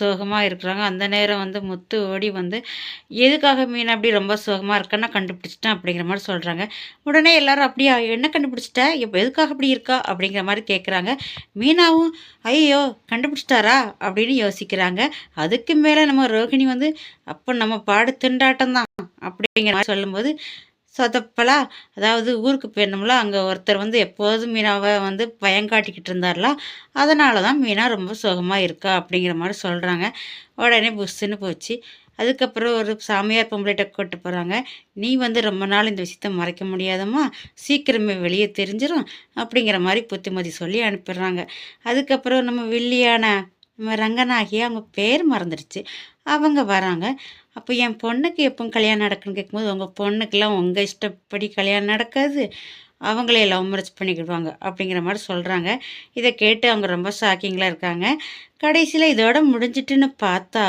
சோகமாக இருக்கிறாங்க. அந்த நேரம் வந்து முத்து ஓடி வந்து எதுக்காக மீன் அப்படி ரொம்ப சோகமாக இருக்கன்னா கண்டுபிடிச்சிட்டேன் அப்படிங்கிற மாதிரி சொல்கிறாங்க உடனே எல்லாரும் அப்படியா என்ன கண்டுபிடிச்சிட்ட? இப்போ எதுக்காக அப்படி இருக்கா? அப்படிங்கிற மாதிரி கேட்குறாங்க மீனாவும் ஐயோ கண்டுபிடிச்சிட்டாரா? அப்படின்னு யோசிக்கிறாங்க. அதுக்கு மேலே நம்ம ரோகிணி வந்து அப்போ நம்ம பாடு திண்டாட்டம் தான். அப்படிங்கிற மாதிரி சொல்லும்போது சொதப்பலா? அதாவது ஊருக்கு போயிருந்தோம்ல அங்கே ஒருத்தர் வந்து எப்போதும் மீனாவை வந்து பயங்காட்டிக்கிட்டு இருந்தார்லாம் அதனால தான் மீனா ரொம்ப சுகமாக இருக்கா அப்படிங்கிற மாதிரி சொல்கிறாங்க உடனே புஷ்ஷுன்னு போச்சு. அதுக்கப்புறம் ஒரு சாமியார் பொம்பளைகிட்ட கூட்டு போகிறாங்க நீ வந்து ரொம்ப நாள் இந்த விஷயத்த மறைக்க முடியாதம்மா. சீக்கிரமே வெளியே தெரிஞ்சிடும் அப்படிங்கிற மாதிரி புத்திமதி சொல்லி அனுப்பிடுறாங்க. அதுக்கப்புறம் நம்ம வில்லியான ரங்கநாயகி அவங்க பேர் மறந்துடுச்சு. அவங்க வராங்க. அப்போ என் பொண்ணுக்கு எப்போ கல்யாணம் நடக்குன்னு கேட்கும்போது உங்கள் பொண்ணுக்கெல்லாம் உங்கள் இஷ்டப்படி கல்யாணம் நடக்காது. அவங்களே லவ் மேரேஜ் பண்ணிக்கிடுவாங்க. அப்படிங்கிற மாதிரி சொல்கிறாங்க இதை கேட்டு அவங்க ரொம்ப ஷாக்கிங்லாம் இருக்காங்க. கடைசியில் இதோட முடிஞ்சிட்டுன்னு பார்த்தா